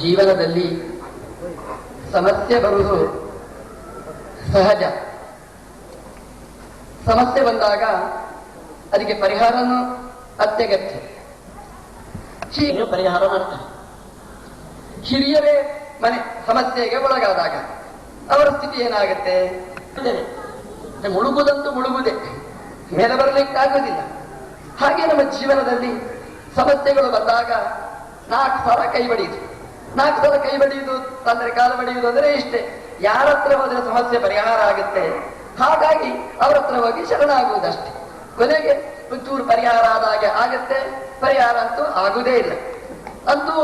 ಜೀವನದಲ್ಲಿ ಸಮಸ್ಯೆ ಬರುವುದು ಸಹಜ. ಸಮಸ್ಯೆ ಬಂದಾಗ ಅದಕ್ಕೆ ಪರಿಹಾರನೂ ಅತ್ಯಗತ್ಯ. ಶೀಘ್ರ ಪರಿಹಾರ ಮಾಡ್ತಾರೆ ಹಿರಿಯರೇ ಮನೆ ಸಮಸ್ಯೆಗೆ ಒಳಗಾದಾಗ ಅವರ ಸ್ಥಿತಿ ಏನಾಗುತ್ತೆ. ಮುಳುಗುದಂತೂ ಮುಳುಗುದೇ. ಮೇಲೆ ಬರಲಿಕ್ಕಾಗುವುದಿಲ್ಲ. ಹಾಗೆ ನಮ್ಮ ಜೀವನದಲ್ಲಿ ಸಮಸ್ಯೆಗಳು ಬಂದಾಗ ನಾಲ್ಕು ಸಲ ಕೈ ಬಡಿಯುದು ನಾಲ್ಕು ಸಲ ಕೈ ಬಡಿಯುವುದು ತಂದ್ರೆ ಕಾಲು ಬಡಿಯುವುದು ಅಂದ್ರೆ ಇಷ್ಟೇ. ಯಾರತ್ರ ಹೋದ್ರೆ ಸಮಸ್ಯೆ ಪರಿಹಾರ ಆಗುತ್ತೆ. ಹಾಗಾಗಿ ಅವರ ಹತ್ರ ಹೋಗಿ ಶರಣಾಗುವುದಷ್ಟೇ ಕೊನೆಗೆ ಒಂಚೂರು ಪರಿಹಾರ ಆದಾಗೆ ಆಗತ್ತೆ. ಪರಿಹಾರ ಅಂತೂ ಆಗುವುದೇ ಇಲ್ಲ. ಅಂತೂ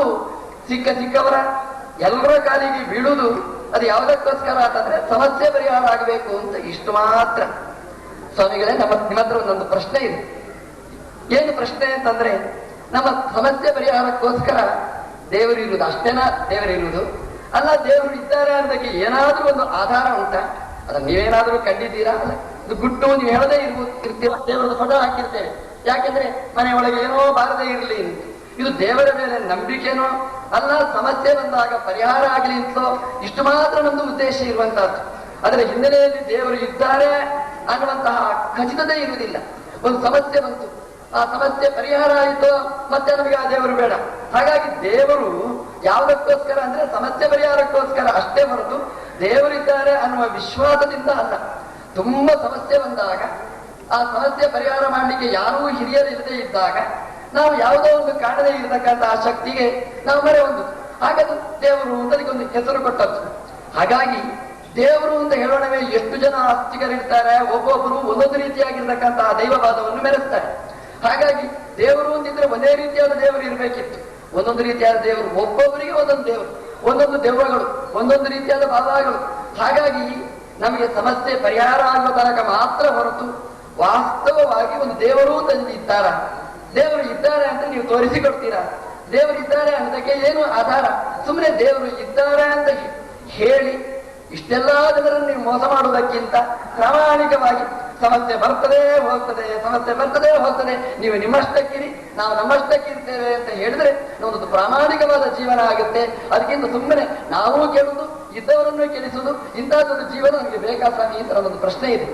ಸಿಕ್ಕ ಸಿಕ್ಕವರ ಎಲ್ಲರ ಕಾಲಿಗೆ ಬೀಳುವುದು ಅದು ಯಾವುದಕ್ಕೋಸ್ಕರ ಅಂತಂದ್ರೆ ಸಮಸ್ಯೆ ಪರಿಹಾರ ಆಗಬೇಕು ಅಂತ ಇಷ್ಟು ಮಾತ್ರ. ಸ್ವಾಮಿಗಳೇ, ನಮ್ಮ ನಿಮ್ಮ ಹತ್ರ ಒಂದೊಂದು ಪ್ರಶ್ನೆ ಇದೆ. ಏನು ಪ್ರಶ್ನೆ ಅಂತಂದ್ರೆ, ನಮ್ಮ ಸಮಸ್ಯೆ ಪರಿಹಾರಕ್ಕೋಸ್ಕರ ದೇವರು ಇರುವುದು ಅಷ್ಟೇನಾ? ದೇವರು ಇರುವುದು? ಅಲ್ಲ, ದೇವರು ಇದ್ದಾರೆ ಅಂತಕ್ಕೆ ಏನಾದರೂ ಒಂದು ಆಧಾರ ಉಂಟಾ? ಅದನ್ನ ನೀವೇನಾದರೂ ಕಂಡಿದ್ದೀರಾ? ಅಲ್ಲ, ಇದು ಗುಟ್ಟು ನೀವು ಹೇಳದೇ ಇರ್ಬೋದು, ಇರ್ತೀರ? ದೇವರದ ಫೋಟೋ ಹಾಕಿರ್ತೇವೆ. ಯಾಕೆಂದ್ರೆ ಮನೆ ಒಳಗೆ ಏನೋ ಬಾರದೇ ಇರಲಿ ಇದು ದೇವರ ಮೇಲೆ ನಂಬಿಕೆನೋ? ಅಲ್ಲ, ಸಮಸ್ಯೆ ಬಂದಾಗ ಪರಿಹಾರ ಆಗಲಿ ಅಂತಲೋ? ಇಷ್ಟು ಮಾತ್ರ ನಮ್ದು ಉದ್ದೇಶ ಇರುವಂತಹದ್ದು ಅದರ ಹಿನ್ನೆಲೆಯಲ್ಲಿ ದೇವರು ಇದ್ದಾರೆ ಅನ್ನುವಂತಹ ಖಚಿತತೆ ಇರುವುದಿಲ್ಲ. ಒಂದು ಸಮಸ್ಯೆ ಬಂತು. ಆ ಸಮಸ್ಯೆ ಪರಿಹಾರ ಆಯಿತು, ಮತ್ತೆ ನಮಗೆ ಆ ದೇವರು ಬೇಡ. ಹಾಗಾಗಿ ದೇವರು ಯಾವುದಕ್ಕೋಸ್ಕರ ಅಂದ್ರೆ ಸಮಸ್ಯೆ ಪರಿಹಾರಕ್ಕೋಸ್ಕರ ಅಷ್ಟೇ ಹೊರತು ದೇವರಿದ್ದಾರೆ ಅನ್ನುವ ವಿಶ್ವಾಸದಿಂದ ಅಲ್ಲ. ತುಂಬಾ ಸಮಸ್ಯೆ ಬಂದಾಗ, ಆ ಸಮಸ್ಯೆ ಪರಿಹಾರ ಮಾಡಲಿಕ್ಕೆ ಯಾರೂ ಹಿರಿಯರಿಲ್ಲದೆ ಇದ್ದಾಗ, ನಾವು ಯಾವುದೋ ಒಂದು ಕಾಣದೇ ಇರತಕ್ಕಂಥ ಆ ಶಕ್ತಿಗೆ ನಾವು ಮರೆ ಒಂದು. ಹಾಗದು ದೇವರು ಅಂತ ಅದಕ್ಕೊಂದು ಹೆಸರು ಕೊಟ್ಟದ್ದು. ಹಾಗಾಗಿ ದೇವರು ಅಂತ ಹೇಳೋಣವೇ ಎಷ್ಟು ಜನ ಆಸ್ತಿಕರಿರ್ತಾರೆ, ಒಬ್ಬೊಬ್ಬರು ಒಂದೊಂದು ರೀತಿಯಾಗಿರ್ತಕ್ಕಂತಹ ದೈವವಾದವನ್ನು ಮೆರೆಸ್ತಾರೆ. ಹಾಗಾಗಿ ದೇವರು ಅಂತಿದ್ರೆ ಒಂದೇ ರೀತಿಯಾದ ದೇವರು ಇರಬೇಕಿತ್ತು. ಒಂದೊಂದು ರೀತಿಯಾದ ದೇವರು, ಒಬ್ಬೊಬ್ಬರಿಗೆ ಒಂದೊಂದು ದೇವರು, ಒಂದೊಂದು ದೆವ್ವಗಳು, ಒಂದೊಂದು ರೀತಿಯಾದ ಭಾವಗಳು. ಹಾಗಾಗಿ ನಮಗೆ ಸಮಸ್ಯೆ ಪರಿಹಾರ ಆಗುವ ತನಕ ಮಾತ್ರ ಹೊರತು ವಾಸ್ತವವಾಗಿ ಒಂದು ದೇವರು ತಂದು ಇದ್ದಾರ? ದೇವರು ಇದ್ದಾರೆ ಅಂತ ನೀವು ತೋರಿಸಿಕೊಡ್ತೀರಾ? ದೇವರು ಇದ್ದಾರೆ ಅನ್ನೋದಕ್ಕೆ ಏನು ಆಧಾರ? ಸುಮ್ಮನೆ ದೇವರು ಇದ್ದಾರೆ ಅಂತ ಹೇಳಿ ಇಷ್ಟೆಲ್ಲಾ ಜನರನ್ನು ನೀವು ಮೋಸ ಮಾಡುವುದಕ್ಕಿಂತ ಪ್ರಾಮಾಣಿಕವಾಗಿ ಸಮಸ್ಯೆ ಬರ್ತದೆ ಹೋಗ್ತದೆ ಸಮಸ್ಯೆ ಬರ್ತದೆ ಹೋಗ್ತದೆ. ನೀವು ನಿಮ್ಮಷ್ಟಕ್ಕಿರಿ, ನಾವು ನಮ್ಮಷ್ಟಕ್ಕಿರ್ತೇವೆ ಅಂತ ಹೇಳಿದ್ರೆ ನಮ್ಮದು ಪ್ರಾಮಾಣಿಕವಾದ ಜೀವನ ಆಗುತ್ತೆ. ಅದಕ್ಕಿಂತ ಸುಮ್ಮನೆ ನಾವು ಕೇಳುವುದು, ಇದ್ದವರನ್ನು ಕೇಳಿಸುವುದು, ಇಂಥದ್ದೊಂದು ಜೀವನ ನಮಗೆ ಬೇಕಾ ಸ್ವಾಮಿ ಅಂತ ಒಂದು ಪ್ರಶ್ನೆ ಇದೆ.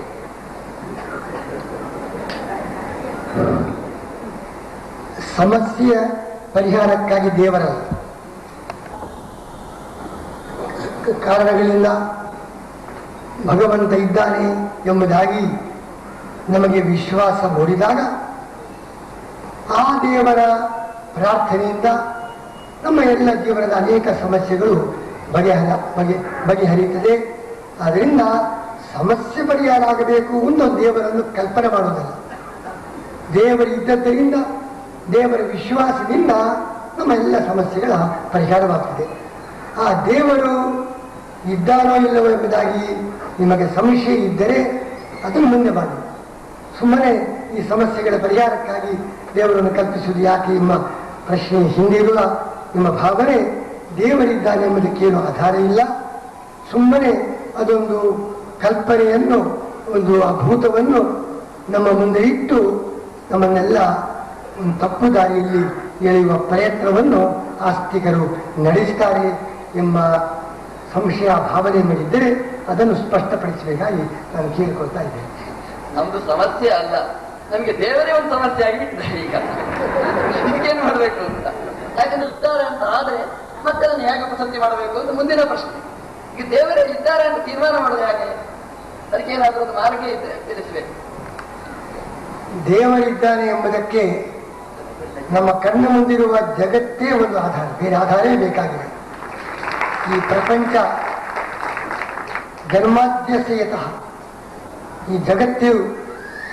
ಸಮಸ್ಯೆಯ ಪರಿಹಾರಕ್ಕಾಗಿ ದೇವರಲ್ಲ. ಕಾರಣಗಳಿಂದ ಭಗವಂತ ಇದ್ದಾನೆ ಎಂಬುದಾಗಿ ನಮಗೆ ವಿಶ್ವಾಸ ಮೂಡಿದಾಗ ಆ ದೇವರ ಪ್ರಾರ್ಥನೆಯಿಂದ ನಮ್ಮ ಎಲ್ಲ ಜೀವನದ ಅನೇಕ ಸಮಸ್ಯೆಗಳು ಬಗೆಹರ, ಬಗೆ, ಬಗೆಹರಿಯುತ್ತದೆ. ಆದ್ದರಿಂದ ಸಮಸ್ಯೆ ಪರಿಹಾರ ಆಗಬೇಕು ಒಂದು ದೇವರನ್ನು ಕಲ್ಪನೆ ಮಾಡುವುದಲ್ಲ. ದೇವರು ಇದ್ದದ್ದರಿಂದ, ದೇವರ ವಿಶ್ವಾಸದಿಂದ ನಮ್ಮ ಎಲ್ಲ ಸಮಸ್ಯೆಗಳ ಪರಿಹಾರವಾಗ್ತದೆ. ಆ ದೇವರು ಇದ್ದಾನೋ ಇಲ್ಲವೋ ಎಂಬುದಾಗಿ ನಿಮಗೆ ಸಂಶಯ ಇದ್ದರೆ ಅದನ್ನು ಮುಂದೆ ಮಾಡಿ. ಸುಮ್ಮನೆ ಈ ಸಮಸ್ಯೆಗಳ ಪರಿಹಾರಕ್ಕಾಗಿ ದೇವರನ್ನು ಕಲ್ಪಿಸುವುದು ಯಾಕೆ ನಿಮ್ಮ ಪ್ರಶ್ನೆ ಹಿಂದಿರುವ ನಿಮ್ಮ ಭಾವನೆ, ದೇವರಿದ್ದಾನೆ ಎಂಬುದಕ್ಕೇನು ಆಧಾರ ಇಲ್ಲ. ಸುಮ್ಮನೆ ಅದೊಂದು ಕಲ್ಪನೆಯನ್ನು, ಒಂದು ಅಭೂತವನ್ನು ನಮ್ಮ ಮುಂದೆ ಇಟ್ಟು ನಮ್ಮನ್ನೆಲ್ಲ ತಪ್ಪು ದಾರಿಯಲ್ಲಿ ಎಳೆಯುವ ಪ್ರಯತ್ನವನ್ನು ಆಸ್ತಿಕರು ನಡೆಸುತ್ತಾರೆ ಎಂಬ ಸಂಶಯ ಭಾವನೆ ಮೇಲಿದ್ದರೆ ಅದನ್ನು ಸ್ಪಷ್ಟಪಡಿಸಬೇಕಾಗಿ ನಾನು ಕೇಳಿಕೊಳ್ತಾ ಇದ್ದೇನೆ. ನಮ್ದು ಸಮಸ್ಯೆ ಅಲ್ಲ. ನಮ್ಗೆ ದೇವರೇ ಒಂದು ಸಮಸ್ಯೆ ಆಗಿಬಿಟ್ಟಿದೆ ಈಗ. ಇದಕ್ಕೇನು ಮಾಡಬೇಕು ಅಂತ. ಯಾಕಂದ್ರೆ ಇದ್ದಾರೆ ಅಂತ ಆದ್ರೆ ಮತ್ತೆ ನಾನು ಹೇಗೆ ಪ್ರಸಕ್ತಿ ಮಾಡಬೇಕು ಅಂತ ಮುಂದಿನ ಪ್ರಶ್ನೆ. ಈಗ ದೇವರೇ ಇದ್ದಾರೆ ಅಂತ ತೀರ್ಮಾನ ಮಾಡೋದು ಹೇಗೆ ಏನಾದರೂ ಒಂದು ಮಾರ್ಗ ಇದ್ರೆ ತಿಳಿಸಬೇಕು. ದೇವರಿದ್ದಾನೆ ಎಂಬುದಕ್ಕೆ ನಮ್ಮ ಕಣ್ಣು ಮುಂದಿರುವ ಜಗತ್ತೇ ಒಂದು ಆಧಾರ. ಬೇರೆ ಆಧಾರವೇ ಬೇಕಾಗಿದೆ. ಈ ಪ್ರಪಂಚ ಜನ್ಮಾದ್ಯಸೆಯತಃ ಈ ಜಗತ್ತು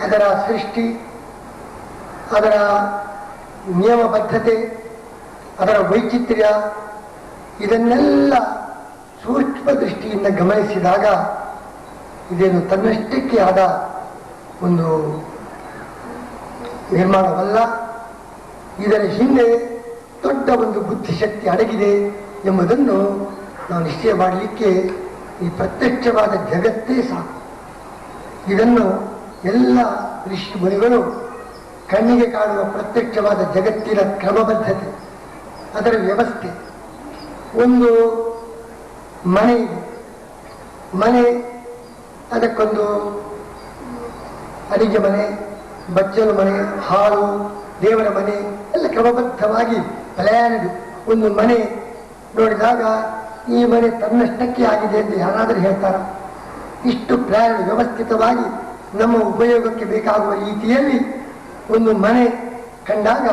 ಅದರ ಸೃಷ್ಟಿ, ಅದರ ನಿಯಮಬದ್ಧತೆ, ಅದರ ವೈಚಿತ್ರ್ಯ, ಇದನ್ನೆಲ್ಲ ಸೂಕ್ಷ್ಮ ದೃಷ್ಟಿಯಿಂದ ಗಮನಿಸಿದಾಗ ಇದೇನು ತನ್ನಷ್ಟಕ್ಕೆ ಆದ ಒಂದು ನಿರ್ಮಾಣವಲ್ಲ. ಇದರ ಹಿಂದೆ ದೊಡ್ಡ ಒಂದು ಬುದ್ಧಿಶಕ್ತಿ ಅಡಗಿದೆ ಎಂಬುದನ್ನು ನಾವು ನಿಶ್ಚಯ ಮಾಡಲಿಕ್ಕೆ ಈ ಪ್ರತ್ಯಕ್ಷವಾದ ಜಗತ್ತೇ ಸಾಕು. ಇದನ್ನು ಎಲ್ಲ ಋಷಿ ಮುನಿಗಳು ಕಣ್ಣಿಗೆ ಕಾಣುವ ಪ್ರತ್ಯಕ್ಷವಾದ ಜಗತ್ತಿನ ಕ್ರಮಬದ್ಧತೆ, ಅದರ ವ್ಯವಸ್ಥೆ. ಒಂದು ಮನೆ ಮನೆ, ಅದಕ್ಕೊಂದು ಅಡಿಗೆ ಮನೆ, ಬಚ್ಚಲು ಮನೆ, ಹಾಲು, ದೇವರ ಮನೆ, ಎಲ್ಲ ಕ್ರಮಬದ್ಧವಾಗಿ ಪ್ಲ್ಯಾನ್ಡ್ ಒಂದು ಮನೆ ನೋಡಿದಾಗ ಈ ಮನೆ ತನ್ನಷ್ಟಕ್ಕೆ ಆಗಿದೆ ಎಂದು ಯಾರಾದರೂ ಹೇಳ್ತಾರ? ಇಷ್ಟು ಪ್ಲಾನ್ ವ್ಯವಸ್ಥಿತವಾಗಿ ನಮ್ಮ ಉಪಯೋಗಕ್ಕೆ ಬೇಕಾಗುವ ರೀತಿಯಲ್ಲಿ ಒಂದು ಮನೆ ಕಂಡಾಗ,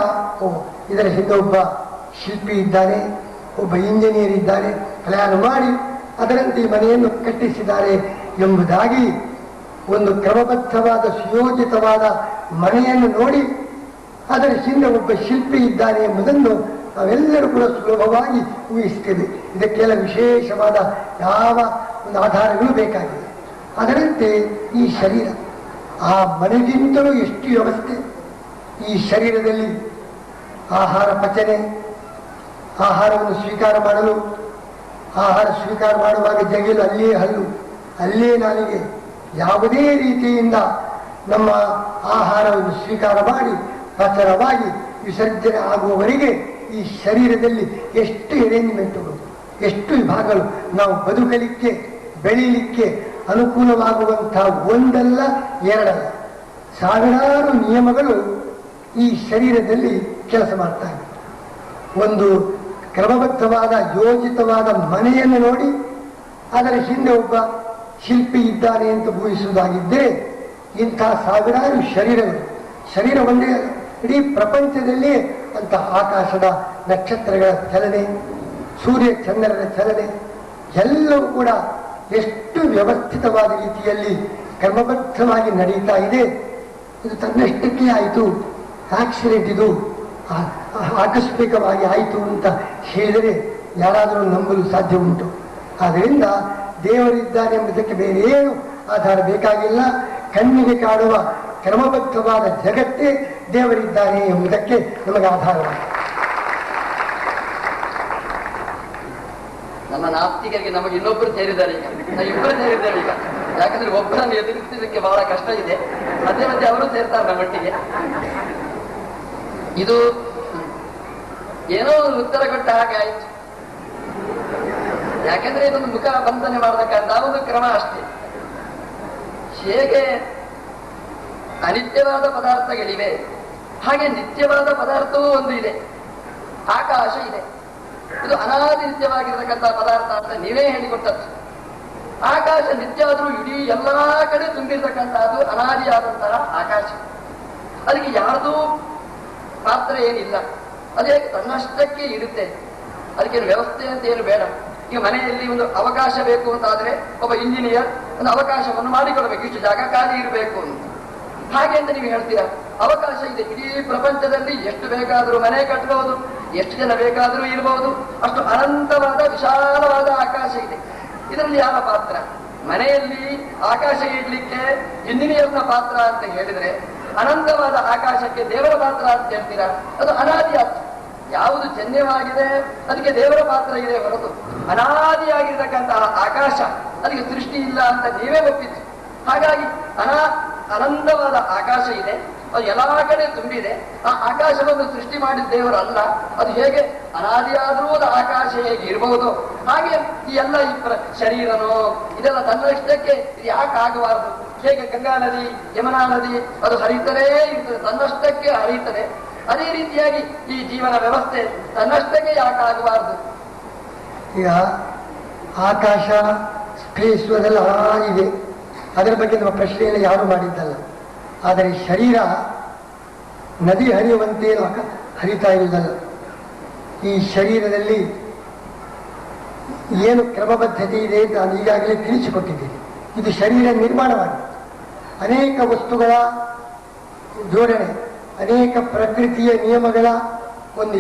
ಓ, ಇದರ ಹಿಂದೆ ಒಬ್ಬ ಶಿಲ್ಪಿ ಇದ್ದಾನೆ ಒಬ್ಬ ಇಂಜಿನಿಯರ್ ಇದ್ದಾನೆ ಪ್ಲಾನ್ ಮಾಡಿ ಅದರಂತೆ ಈ ಮನೆಯನ್ನು ಕಟ್ಟಿಸಿದ್ದಾರೆ ಎಂಬುದಾಗಿ ಒಂದು ಕ್ರಮಬದ್ಧವಾದ, ಸುಯೋಜಿತವಾದ ಮನೆಯನ್ನು ನೋಡಿ ಅದರ ಹಿಂದೆ ಒಬ್ಬ ಶಿಲ್ಪಿ ಇದ್ದಾನೆ ಎಂಬುದನ್ನು ನಾವೆಲ್ಲರೂ ಕೂಡ ಸುಲಭವಾಗಿ ಊಹಿಸ್ತೇವೆ ಇದಕ್ಕೆಲ್ಲ ವಿಶೇಷವಾದ ಯಾವ ಒಂದು ಆಧಾರಗಳು ಬೇಕಾಗಿಲ್ಲ ಅದರಂತೆ ಈ ಶರೀರ, ಆ ಮನೆಗಿಂತಲೂ ಎಷ್ಟು ವ್ಯವಸ್ಥೆ? ಈ ಶರೀರದಲ್ಲಿ ಆಹಾರ ಪಚನೆ, ಆಹಾರವನ್ನು ಸ್ವೀಕಾರ ಮಾಡಲು, ಆಹಾರ ಸ್ವೀಕಾರ ಮಾಡುವಾಗ ಜಗಿಲು ಅಲ್ಲಿಯೇ ಹಲ್ಲು ಅಲ್ಲೇ ನಾಲಿಗೆ, ಯಾವುದೇ ರೀತಿಯಿಂದ ನಮ್ಮ ಆಹಾರವನ್ನು ಸ್ವೀಕಾರ ಮಾಡಿ, ಪಚನವಾಗಿ ವಿಸರ್ಜನೆ ಆಗುವವರೆಗೆ ಈ ಶರೀರದಲ್ಲಿ ಎಷ್ಟು ಅರೇಂಜ್ಮೆಂಟುಗಳು ಎಷ್ಟು ವಿಭಾಗಗಳು ನಾವು ಬದುಕಲಿಕ್ಕೆ, ಬೆಳೀಲಿಕ್ಕೆ ಅನುಕೂಲವಾಗುವಂತಹ ಒಂದಲ್ಲ ಎರಡಲ್ಲ ಸಾವಿರಾರು ನಿಯಮಗಳು ಈ ಶರೀರದಲ್ಲಿ ಕೆಲಸ ಮಾಡ್ತಾರೆ ಒಂದು ಕ್ರಮಬದ್ಧವಾದ, ಯೋಜಿತವಾದ ಮನೆಯನ್ನು ನೋಡಿ, ಅದರ ಹಿಂದೆ ಒಬ್ಬ ಶಿಲ್ಪಿ ಇದ್ದಾನೆ ಅಂತ ಊಹಿಸುವುದಾಗಿದ್ದರೆ, ಇಂಥ ಸಾವಿರಾರು ಶರೀರಗಳು, ಶರೀರ ಒಂದೇ. ಇಡೀ ಪ್ರಪಂಚದಲ್ಲಿ ಅಂತ ಆಕಾಶದ ನಕ್ಷತ್ರಗಳ ಚಲನೆ, ಸೂರ್ಯ ಚಂದ್ರನ ಚಲನೆ, ಎಲ್ಲವೂ ಕೂಡ ಎಷ್ಟು ವ್ಯವಸ್ಥಿತವಾದ ರೀತಿಯಲ್ಲಿ ಕ್ರಮಬದ್ಧವಾಗಿ ನಡೀತಾ ಇದೆ, ಇದು ತನ್ನಷ್ಟಕ್ಕೆ ಆಯಿತು. ಆಕ್ಸಿಡೆಂಟ್ ಇದು ಆಕಸ್ಮಿಕವಾಗಿ ಆಯಿತು ಅಂತ ಹೇಳಿದರೆ ಯಾರಾದರೂ ನಂಬಲು ಸಾಧ್ಯ ಉಂಟು. ಆದ್ದರಿಂದ ದೇವರಿದ್ದಾನೆ ಎಂಬುದಕ್ಕೆ ಬೇರೆ ಏನು ಆಧಾರ ಬೇಕಾಗಿಲ್ಲ. ಕಣ್ಣಿಗೆ ಕಾಣುವ ಕ್ರಮಬದ್ಧವಾದ ಜಗತ್ತೇ ದೇವರಿದ್ದಾನೆ ಎಂಬುದಕ್ಕೆ ನಮಗೆ ಆಧಾರವಾಗಿದೆ ನಮ್ಮ ನಾಸ್ತಿಕರಿಗೆ ನಮಗೆ ಇನ್ನೊಬ್ಬರು ಸೇರಿದ್ದಾರೆ ಈಗ. ನಾವು ಇಬ್ಬರು ಸೇರಿದ್ದೇವೆ ಈಗ. ಯಾಕಂದ್ರೆ ಒಬ್ಬರನ್ನು ಎದುರಿಸಲಿಕ್ಕೆ ಬಹಳ ಕಷ್ಟ ಇದೆ. ಮಧ್ಯೆ ಮಧ್ಯೆ ಅವರು ಸೇರ್ತಾರೆ ನಮ್ಮೊಟ್ಟಿಗೆ ಇದು ಏನೋ ಒಂದು ಉತ್ತರ ಕೊಟ್ಟ ಹಾಗೆ ಆಯ್ತು. ಯಾಕಂದ್ರೆ ಇದೊಂದು ಮುಖ ಬಂಧನೆ ಮಾಡತಕ್ಕಂತ ಒಂದು ಕ್ರಮ ಅಷ್ಟೇ. ಹೇಗೆ ಅನಿತ್ಯವಾದ ಪದಾರ್ಥಗಳಿವೆ, ಹಾಗೆ ನಿತ್ಯವಾದ ಪದಾರ್ಥವೂ ಒಂದು ಇದೆ. ಆಕಾಶ ಇದೆ. ಇದು ಅನಾದಿ ನಿತ್ಯವಾಗಿರತಕ್ಕಂತಹ ಪದಾರ್ಥ ಅಂತ ನೀವೇ ಹೇಳಿಕೊಟ್ಟದ್ದು. ಆಕಾಶ ನಿತ್ಯವಾದರೂ ಇಡೀ ಎಲ್ಲಾ ಕಡೆ ತುಂಬಿರ್ತಕ್ಕಂಥದ್ದು ಅನಾದಿಯಾದಂತಹ ಆಕಾಶ. ಅದಕ್ಕೆ ಯಾರ್ದೂ ಪಾತ್ರ ಏನಿಲ್ಲ. ಅದೇ ತನ್ನಷ್ಟಕ್ಕೆ ಇರುತ್ತೆ. ಅದಕ್ಕೇನು ವ್ಯವಸ್ಥೆ ಅಂತ ಏನು ಬೇಡ. ಈಗ ಮನೆಯಲ್ಲಿ ಒಂದು ಅವಕಾಶ ಬೇಕು ಅಂತ ಆದ್ರೆ ಒಬ್ಬ ಇಂಜಿನಿಯರ್ ಒಂದು ಅವಕಾಶವನ್ನು ಮಾಡಿಕೊಡ್ಬೇಕು. ಇಷ್ಟು ಜಾಗ ಖಾಲಿ ಇರಬೇಕು ಅಂತ. ಹಾಗೆ ಅಂತ ನೀವು ಹೇಳ್ತೀರಾ? ಅವಕಾಶ ಇದೆ. ಇಡೀ ಪ್ರಪಂಚದಲ್ಲಿ ಎಷ್ಟು ಬೇಕಾದರೂ ಮನೆ ಕಟ್ಟಬಹುದು. ಎಷ್ಟು ಜನ ಬೇಕಾದರೂ ಇರಬಹುದು ಅಷ್ಟು ಅನಂತವಾದ, ವಿಶಾಲವಾದ ಆಕಾಶ ಇದೆ. ಇದರಲ್ಲಿ ಯಾವ ಪಾತ್ರ? ಮನೆಯಲ್ಲಿ ಆಕಾಶ ಇಡ್ಲಿಕ್ಕೆ ಇಂಜಿನಿಯರ್ನ ಪಾತ್ರ ಅಂತ ಹೇಳಿದ್ರೆ, ಅನಂತವಾದ ಆಕಾಶಕ್ಕೆ ದೇವರ ಪಾತ್ರ ಅಂತ ಹೇಳ್ತೀರಾ? ಅದು ಅನಾದಿ ಅರ್ಥ ಯಾವುದು ಜನ್ಯವಾಗಿದೆ, ಅದಕ್ಕೆ ದೇವರ ಪಾತ್ರ ಇದೆ ಹೊರತು. ಅನಾದಿಯಾಗಿರ್ತಕ್ಕಂತಹ ಆಕಾಶ, ಅದಕ್ಕೆ ಸೃಷ್ಟಿ ಇಲ್ಲ ಅಂತ ನೀವೇ ಒಪ್ಪಿತ್ತು ಹಾಗಾಗಿ ಅನಾ ಅನಂತವಾದ ಆಕಾಶ ಇದೆ. ಅದು ಎಲ್ಲ ಕಡೆ ತುಂಬಿದೆ. ಆ ಆಕಾಶವನ್ನು ಸೃಷ್ಟಿ ಮಾಡಿದ ದೇವರಲ್ಲ, ಅದು ಹೇಗೆ ಅನಾದಿಯಾದರೂ ಅದು ಆಕಾಶ ಹೇಗೆ ಇರಬಹುದು ಹಾಗೆ ಈ ಎಲ್ಲ ಈ ಶರೀರನೋ ಇದೆಲ್ಲ ತನ್ನಷ್ಟಕ್ಕೆ ಯಾಕೆ ಆಗಬಾರದು? ಹೇಗೆ ಗಂಗಾ ನದಿ, ಯಮುನಾ ನದಿ, ಅದು ಹರಿತರೇ ಇರ್ತದೆ, ತನ್ನಷ್ಟಕ್ಕೆ ಹರಿಯುತ್ತದೆ. ಅದೇ ರೀತಿಯಾಗಿ ಈ ಜೀವನ ವ್ಯವಸ್ಥೆ ತನ್ನಷ್ಟಕ್ಕೆ ಯಾಕೆ ಆಗಬಾರದು? ಈಗ ಆಕಾಶ, ಸ್ಪೇಸ್, ಅದೆಲ್ಲ ಇದೆ ಅದರ ಬಗ್ಗೆ ನಮ್ಮ ಪ್ರಶ್ನೆಯನ್ನು ಯಾರು ಮಾಡಿದ್ದಲ್ಲ. ಆದರೆ ಶರೀರ ನದಿ ಹರಿಯುವಂತೆ ಹರಿತಾ ಇರುವುದಲ್ಲ. ಈ ಶರೀರದಲ್ಲಿ ಏನು ಕ್ರಮಬದ್ಧತೆ ಇದೆ ಅಂತ ನಾನು ಈಗಾಗಲೇ ತಿಳಿಸಿಕೊಟ್ಟಿದ್ದೇನೆ. ಇದು ಶರೀರ ನಿರ್ಮಾಣವಾಗಿದೆ. ಅನೇಕ ವಸ್ತುಗಳ ಜೋಡಣೆ, ಅನೇಕ ಪ್ರಕೃತಿಯ ನಿಯಮಗಳ ಒಂದು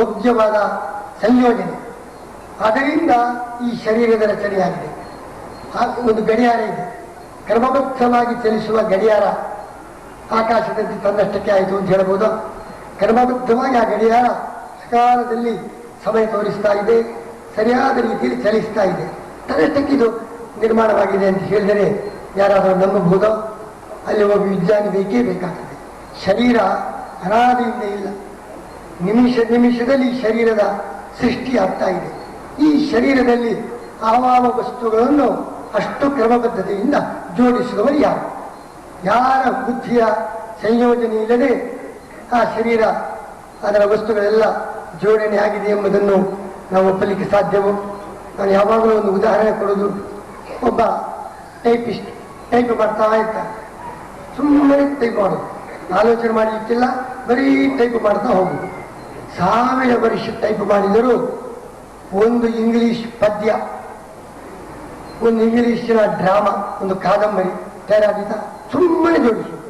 ಯೋಗ್ಯವಾದ ಸಂಯೋಜನೆ. ಅದರಿಂದ ಈ ಶರೀರದ ರಚನೆಯಾಗಿದೆ. ಒಂದು ಗಡಿಯಾರ ಇದೆ. ಕ್ರಮಬದ್ಧವಾಗಿ ಚಲಿಸುವ ಗಡಿಯಾರ ಆಕಾಶದಲ್ಲಿ ತನ್ನಷ್ಟಕ್ಕೆ ಆಯಿತು ಅಂತ ಹೇಳ್ಬೋದು? ಕ್ರಮಬದ್ಧವಾಗಿ ಆ ಗಡಿಯಾರ ಸಕಾಲದಲ್ಲಿ ಸಮಯ ತೋರಿಸ್ತಾ ಇದೆ, ಸರಿಯಾದ ರೀತಿಯಲ್ಲಿ ಚಲಿಸ್ತಾ ಇದೆ. ತನ್ನಷ್ಟಕ್ಕೆ ಇದು ನಿರ್ಮಾಣವಾಗಿದೆ ಅಂತ ಹೇಳಿದರೆ ಯಾರಾದರೂ ನಂಬಬಹುದೋ? ಅಲ್ಲಿ ಒಬ್ಬ ವಿಜ್ಞಾನಿ ಬೇಕೇ ಬೇಕಾಗ್ತದೆ. ಶರೀರ ಅನಾದಿಯಿಂದ ಇಲ್ಲ. ನಿಮಿಷ ನಿಮಿಷದಲ್ಲಿ ಶರೀರದ ಸೃಷ್ಟಿಯಾಗ್ತಾ ಇದೆ. ಈ ಶರೀರದಲ್ಲಿ ಆವಾವ ವಸ್ತುಗಳನ್ನು ಅಷ್ಟು ಕ್ರಮಬದ್ಧತೆಯಿಂದ ಜೋಡಿಸುವ ಯಾರು? ಯಾರ ಬುದ್ಧಿಯ ಸಂಯೋಜನೆ ಇಲ್ಲದೆ ಆ ಶರೀರ, ಅದರ ವಸ್ತುಗಳೆಲ್ಲ ಜೋಡಣೆ ಆಗಿದೆ ಎಂಬುದನ್ನು ನಾವು ಒಪ್ಪಲಿಕ್ಕೆ ಸಾಧ್ಯವು? ನಾನು ಯಾವಾಗಲೂ ಒಂದು ಉದಾಹರಣೆ ಕೊಡೋದು ಒಬ್ಬ ಟೈಪಿಸ್ಟ್ ಟೈಪ್ ಮಾಡ್ತಾ ಇರ್ತಾನೆ. ಸುಮ್ಮನೆ ಟೈಪ್ ಮಾಡೋದು. ಆಲೋಚನೆ ಮಾಡಲಿಕ್ಕಿಲ್ಲ, ಬರೀ ಟೈಪ್ ಮಾಡ್ತಾ ಹೋಗುದು ಸಾವಿರ ವರ್ಷ ಟೈಪ್ ಮಾಡಿದರೂ ಒಂದು ಇಂಗ್ಲಿಷ್ ಪದ್ಯ ಒಂದು ಇಂಗ್ಲಿಷಿನ ಡ್ರಾಮಾ, ಒಂದು ಕಾದಂಬರಿ ತಯಾರಾಗಿದ್ದ. ಸುಮ್ಮನೆ ಜೋಡಿಸು.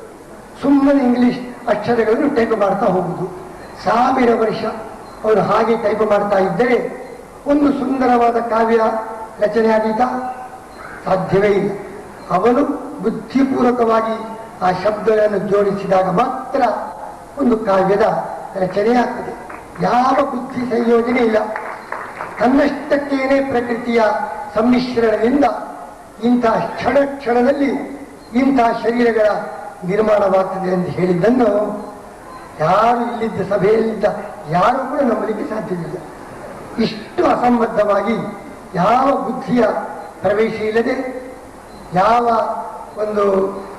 ಸುಮ್ಮನೆ ಇಂಗ್ಲಿಷ್ ಅಕ್ಷರಗಳನ್ನು ಟೈಪ್ ಮಾಡ್ತಾ ಹೋಗುದು. ಸಾವಿರ ವರ್ಷ ಅವರು ಹಾಗೆ ಟೈಪ್ ಮಾಡ್ತಾ ಇದ್ದರೆ ಒಂದು ಸುಂದರವಾದ ಕಾವ್ಯ ರಚನೆ ಸಾಧ್ಯವೇ ಇಲ್ಲ. ಅವನು ಬುದ್ಧಿಪೂರ್ವಕವಾಗಿ ಆ ಶಬ್ದಗಳನ್ನು ಜೋಡಿಸಿದಾಗ ಮಾತ್ರ ಒಂದು ಕಾವ್ಯದ ರಚನೆ ಆಗ್ತದೆ. ಯಾವ ಬುದ್ಧಿ ಸಂಯೋಜನೆ ಇಲ್ಲ. ತನ್ನಷ್ಟಕ್ಕೇನೆ ಪ್ರಕೃತಿಯ ಸಮ್ಮಿಶ್ರಣದಿಂದ ಇಂತಹ ಕ್ಷಣ ಕ್ಷಣದಲ್ಲಿ ಇಂತಹ ಶರೀರಗಳ ನಿರ್ಮಾಣವಾಗ್ತದೆ ಎಂದು ಹೇಳಿದ್ದನ್ನು ಯಾರು ಇಲ್ಲಿದ್ದ ಸಭೆಯಲ್ಲಿದ್ದ ಯಾರು ಕೂಡ ನಂಬಲಿಕ್ಕೆ ಸಾಧ್ಯವಿಲ್ಲ. ಇಷ್ಟು ಅಸಂಬದ್ಧವಾಗಿ ಯಾವ ಬುದ್ಧಿಯ ಪ್ರವೇಶ ಇಲ್ಲದೆ, ಯಾವ ಒಂದು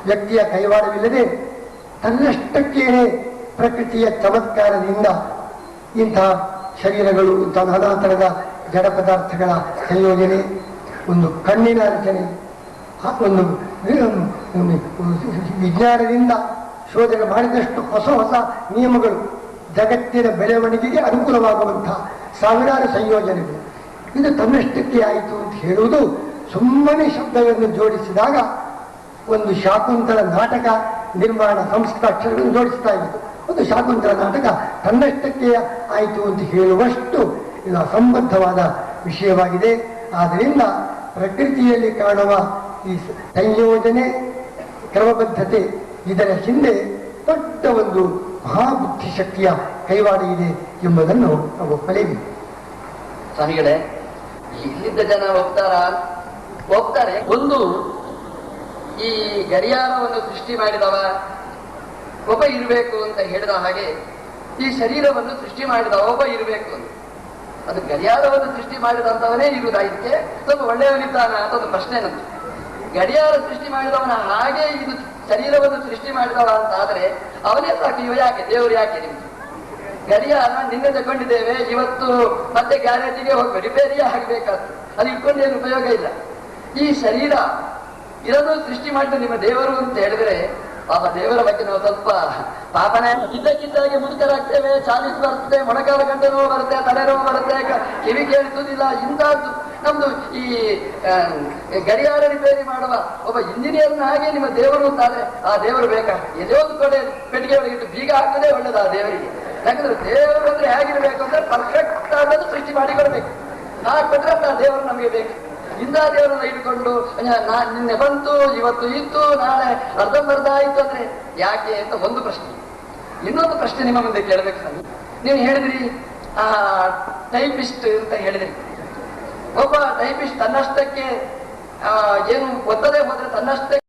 ವ್ಯಕ್ತಿಯ ಕೈವಾಡವಿಲ್ಲದೆ ತನ್ನಷ್ಟಕ್ಕೇನೆ ಪ್ರಕೃತಿಯ ಚಮತ್ಕಾರದಿಂದ ಇಂತಹ ಶರೀರಗಳು ಇಂಥ ನಾನಾ ಥರದ ಜಡ ಪದಾರ್ಥಗಳ ಸಂಯೋಜನೆ, ಒಂದು ಕಣ್ಣಿನ ರಚನೆ ಒಂದು ವಿಜ್ಞಾನದಿಂದ ಶೋಧನೆ ಮಾಡಿದಷ್ಟು ಹೊಸ ಹೊಸ ನಿಯಮಗಳು ಜಗತ್ತಿನ ಬೆಳವಣಿಗೆಗೆ ಅನುಕೂಲವಾಗುವಂತಹ ಸಾವಿರಾರು ಸಂಯೋಜನೆಗಳು. ಇದು ತನ್ನಷ್ಟಕ್ಕೆ ಆಯಿತು ಅಂತ ಹೇಳುವುದು ಸುಮ್ಮನೆ ಶಬ್ದಗಳನ್ನು ಜೋಡಿಸಿದಾಗ ಒಂದು ಶಾಕುಂತಲ ನಾಟಕ ನಿರ್ಮಾಣ ಸಂಸ್ಕೃತ ಅಕ್ಷರಗಳನ್ನು ಜೋಡಿಸ್ತಾ ಇತ್ತು. ಒಂದು ಶಾಕುಂತಲ ನಾಟಕ ತನ್ನಷ್ಟಕ್ಕೆ ಆಯಿತು ಅಂತ ಹೇಳುವಷ್ಟು ಇದು ಅಸಂಬದ್ಧವಾದ ವಿಷಯವಾಗಿದೆ. ಆದ್ದರಿಂದ ಪ್ರಕೃತಿಯಲ್ಲಿ ಕಾಣುವ ಈ ಸಂಯೋಜನೆ, ಕ್ರಮಬದ್ಧತೆ ಇದರ ಹಿಂದೆ ದೊಡ್ಡ ಒಂದು ಮಹಾಬುದ್ಧಿ ಶಕ್ತಿಯ ಕೈವಾಡ ಇದೆ ಎಂಬುದನ್ನು ನಾವು ಒಪ್ಪಲೇಬೇಕು. ಸ್ವಾಮಿಗಳೇ, ಇಲ್ಲಿದ್ದ ಜನ ಹೋಗ್ತಾರ ಹೋಗ್ತಾರೆ ಒಂದು, ಈ ಗಡಿಯಾರವನ್ನು ಸೃಷ್ಟಿ ಮಾಡಿದವ ಒಬ್ಬ ಇರಬೇಕು ಅಂತ ಹೇಳಿದ ಹಾಗೆ ಈ ಶರೀರವನ್ನು ಸೃಷ್ಟಿ ಮಾಡಿದ ಒಬ್ಬ ಇರಬೇಕು ಅಂತ. ಅದು ಗಡಿಯಾರವನ್ನು ಸೃಷ್ಟಿ ಮಾಡಿದಂತವನೇ ಇರುವುದಾ ಇದಕ್ಕೆ ಸ್ವಲ್ಪ ಒಳ್ಳೆಯವನಿದ್ದಾನ ಅಂತ ಒಂದು ಪ್ರಶ್ನೆ ನಂದು. ಗಡಿಯಾರ ಸೃಷ್ಟಿ ಮಾಡಿದವನ ಹಾಗೆ ಇದು ಶರೀರವನ್ನು ಸೃಷ್ಟಿ ಮಾಡಿದವ ಅಂತ ಆದರೆ ಅವನೇ ಸಾಕು, ಇವ ಯಾಕೆ? ದೇವರು ಯಾಕೆ ನಿಮ್ಗೆ ಗಡಿಯಾರ ನಿನ್ನೆ ತಗೊಂಡಿದ್ದೇವೆ, ಇವತ್ತು ಮತ್ತೆ ಗ್ಯಾರೇಜಿಗೆ ಹೋಗಿ ರಿಪೇರಿಯೇ ಆಗಬೇಕಾದ್ರು ಅದು ಇಟ್ಕೊಂಡೇನು ಉಪಯೋಗ ಇಲ್ಲ. ಈ ಶರೀರ ಇದನ್ನು ಸೃಷ್ಟಿ ಮಾಡಿದ ನಿಮ್ಮ ದೇವರು ಅಂತ ಹೇಳಿದ್ರೆ ಪಾಪ ದೇವರ ಬಗ್ಗೆ ನಾವು ಸ್ವಲ್ಪ ಪಾಪನೇ ಇದ್ದಕ್ಕಿದ್ದಾಗೆ ಮುದುಕರಾಗ್ತೇವೆ, ಚಾಲಿಸ್ ಬರುತ್ತೆ ಮೊಣಕಾಲ ಗಂಟೆ ನೋವು ಬರುತ್ತೆ, ತಲೆ ನೋವು ಬರುತ್ತೆ ಕಿವಿ ಕೇಳಿಸುವುದಿಲ್ಲ, ಇಂಥದ್ದು ನಮ್ದು ಈ ಗಡಿಯಾರ ರಿಪೇರಿ ಮಾಡುವ ಒಬ್ಬ ಇಂಜಿನಿಯರ್ನ ಹಾಗೆ ನಿಮ್ಮ ದೇವರು ಅಂತಾರೆ. ಆ ದೇವರು ಬೇಕಾ? ಎಲ್ಲೋ ಒಂದು ಕಡೆ ಪೆಟ್ಟಿಗೆ ಒಳಗಿಟ್ಟು ಬೀಗ ಹಾಕದೇ ಒಳ್ಳೇದು ಆ ದೇವರಿಗೆ. ಯಾಕಂದ್ರೆ ದೇವರು ಅಂದ್ರೆ ಹೇಗಿರ್ಬೇಕು ಅಂದ್ರೆ ಪರ್ಫೆಕ್ಟ್ ಆದದ್ದು ಸೃಷ್ಟಿ ಮಾಡಿಕೊಡ್ಬೇಕು. ಕೊಡ್ಬೇಕು ಆ ಕೊಟ್ರೆ ಆ ದೇವರು ನಮಗೆ ಬೇಕು. ದೇವರನ್ನ ಇಟ್ಕೊಂಡು ನಾ ನಿನ್ನೆ ಬಂತು, ಇವತ್ತು ಇತ್ತು, ನಾಳೆ ಅರ್ಧಂಬರ್ಧ ಆಯ್ತು ಅಂದ್ರೆ ಯಾಕೆ ಅಂತ ಒಂದು ಪ್ರಶ್ನೆ. ಇನ್ನೊಂದು ಪ್ರಶ್ನೆ ನಿಮ್ಮ ಮುಂದೆ ಕೇಳಬೇಕು ಸ್ವಾಮಿ. ನೀವು ಹೇಳಿದ್ರಿ, ಆ, ಟೈಪಿಸ್ಟ್ ಅಂತ ಹೇಳಿದ್ರಿ. ಒಬ್ಬ ಟೈಪಿಸ್ಟ್ ತನ್ನಷ್ಟಕ್ಕೆ ಏನು ಗೊತ್ತದೆ ಹೋದ್ರೆ ತನ್ನಷ್ಟಕ್ಕೆ